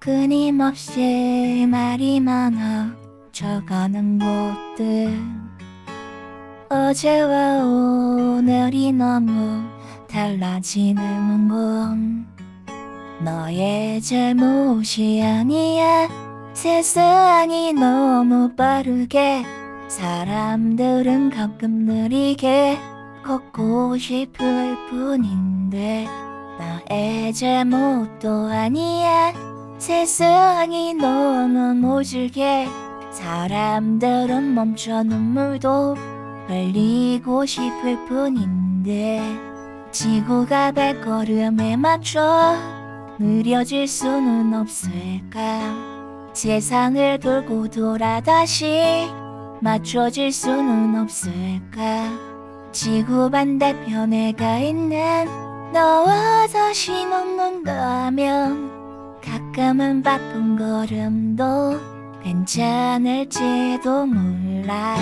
끊임없이 말이 많아 적어는 곳들. 어제와 오늘이 너무 달라지는 건 너의 잘못이 아니야. 세상이 너무 빠르게 사람들은 가끔 느리게 걷고 싶을 뿐인데 나의 잘못도 아니야 세상이 너무 모질게. 사람들은 멈춰 눈물도 흘리고 싶을 뿐인데 지구가 발걸음에 맞춰 느려질 수는 없을까? 세상을 돌고 돌아 다시 맞춰질 수는 없을까? 지구 반대편에 가 있는 너와 다시 만난다면 가끔은 바쁜 걸음도 괜찮을지도 몰라.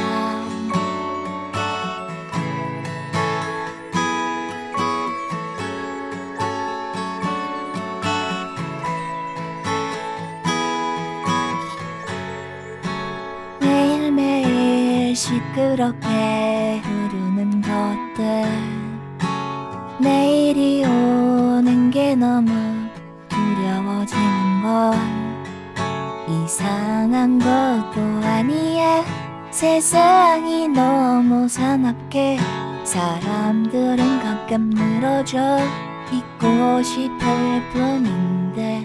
매일매일 시끄럽게 이상한 것도 아니야. 세상이 너무 사납게 사람들은 가끔 늘어져 있고 싶을 뿐인데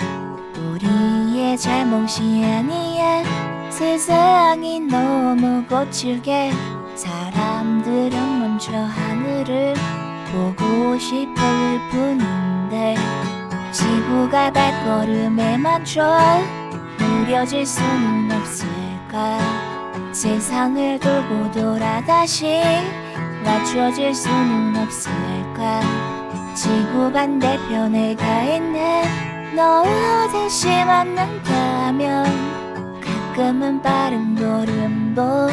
우리의 잘못이 아니야. 세상이 너무 거칠게 사람들은 먼저 하늘을 보고 싶을 뿐인데 지구가 발걸음에 맞춰 느려질 수는 없을까? 세상을 돌고 돌아 다시 맞춰질 수는 없을까? 지구 반대편에 가 있는 너와 다시 만난다면 가끔은 빠른 걸음도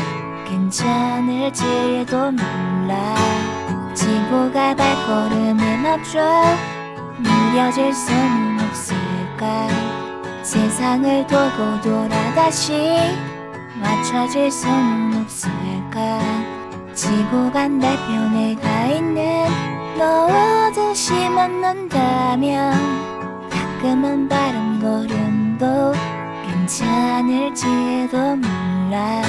괜찮을지도 몰라. 지구가 발걸음에 맞춰 느려질 수는 없을까 세상을 돌고 돌아 다시 맞춰질 수는 없을까? 지구 반대편에 가 있는 너와 다시 만난다면 가끔은 빠른 걸음도 괜찮을지도 몰라